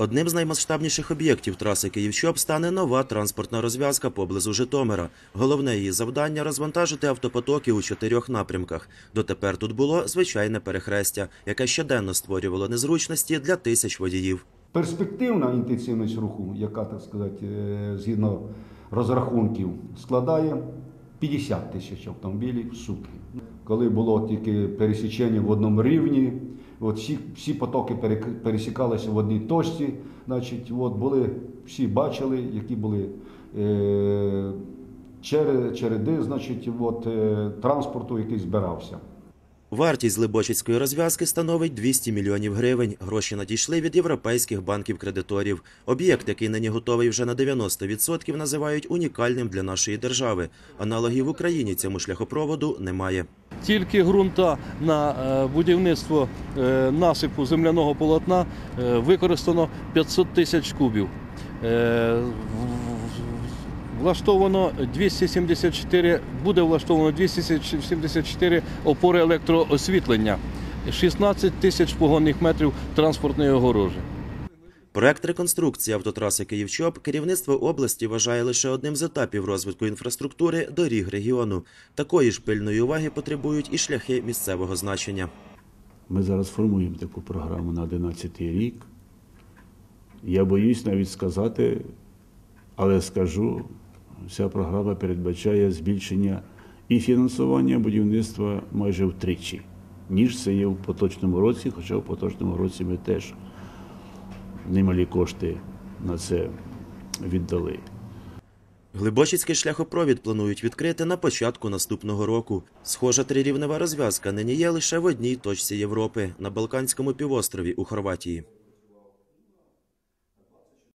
Одним з наймасштабніших об'єктів траси Київ-Чоп стане нова транспортна розв'язка поблизу Житомира. Головне її завдання розвантажити автопотоки у чотирьох напрямках. Дотепер тут було звичайне перехрестя, яке щоденно створювало незручності для тисяч водіїв. Перспективна інтенсивність руху, яка, так сказати, е, згідно розрахунків, складає 50 тисяч автомобілів в сутки. Коли було тільки пересічення в одному рівні, от всі, всі потоки пересікалися в одній точці, значить, от були, всі бачили, які були е, чере- череди значить, от, е, транспорту, який збирався. Вартість Глибочицької розв'язки становить 200 мільйонів гривень. Гроші надійшли від європейських банків-кредиторів. Об'єкт, який нині готовий вже на 90%, називають унікальним для нашої держави. Аналогів в Україні цьому шляхопроводу немає. Тільки ґрунта на е, будівництво е, насипу земляного полотна е, використано 500 тисяч кубів. Влаштовано 274, буде влаштовано 274 опори електроосвітлення, 16 тисяч погонних метрів транспортної огорожі. Проект реконструкції автотраси Київ-Чоп керівництво області вважає лише одним з етапів розвитку інфраструктури доріг регіону. Такої ж пильної уваги потребують і шляхи місцевого значення. Ми зараз формуємо таку програму на 11 рік. Я боюсь навіть сказати, але скажу, ця програма передбачає збільшення і фінансування будівництва майже втричі, ніж це є в поточному році, хоча в поточному році ми теж немалі кошти на це віддали. Глибочицький шляхопровід планують відкрити на початку наступного року. Схожа трирівнева розв'язка нині є лише в одній точці Європи на Балканському півострові у Хорватії.